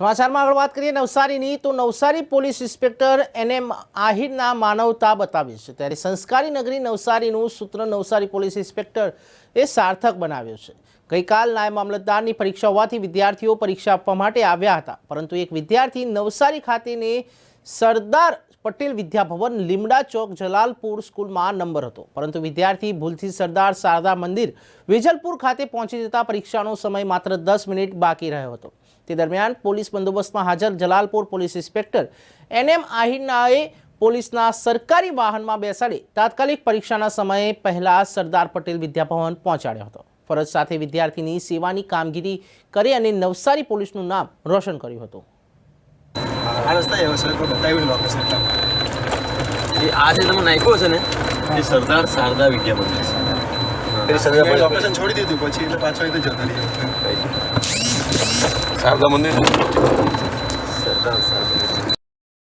સમાચારમાં આગળ વાત કરીએ. નવસારીની તો નવસારી પોલીસ ઇન્સ્પેક્ટર એને આહિરના માનવતા બતાવી છે. ત્યારે સંસ્કારી નગરી નવસારીનું સૂત્ર નવસારી પોલીસ ઇન્સ્પેક્ટર એ સાર્થક બનાવ્યો છે. ગઈકાલ નાયબ મામલતદારની પરીક્ષા હોવાથી વિદ્યાર્થીઓ પરીક્ષા આપવા માટે આવ્યા હતા. પરંતુ એક વિદ્યાર્થી નવસારી ખાતેની સરદાર પટેલ વિદ્યાભવન લીમડા ચોક જલાલપુર સ્કૂલમાં નંબર હતો. પરંતુ વિદ્યાર્થી ભૂલથી સરદાર શારદા મંદિર વેજલપુર ખાતે પહોંચી જતા પરીક્ષાનો સમય માત્ર દસ મિનિટ બાકી રહ્યો હતો. તે દરમિયાન પોલીસ બંદોબસ્તમાં હાજર Jalalpur police inspector N M આહિરનાએ પોલીસના સરકારી વાહનમાં બેસાડી તાત્કાલિક પરીક્ષાના સમયે પહેલા સરદાર પટેલ વિદ્યાભવન પહોંચાડ્યો હતો. ફરજ સાથે વિદ્યાર્થીની સેવાની કામગીરી કરી અને નવસારી પોલીસનું નામ રોશન કર્યું હતું. તમે નાખ્યો છે ને એ સરદાર શારદા છે. છોડી દીધું પછી એટલે પાછો એ તો જતો રહ્યો. શારદા મંદિર સરદાર શારદા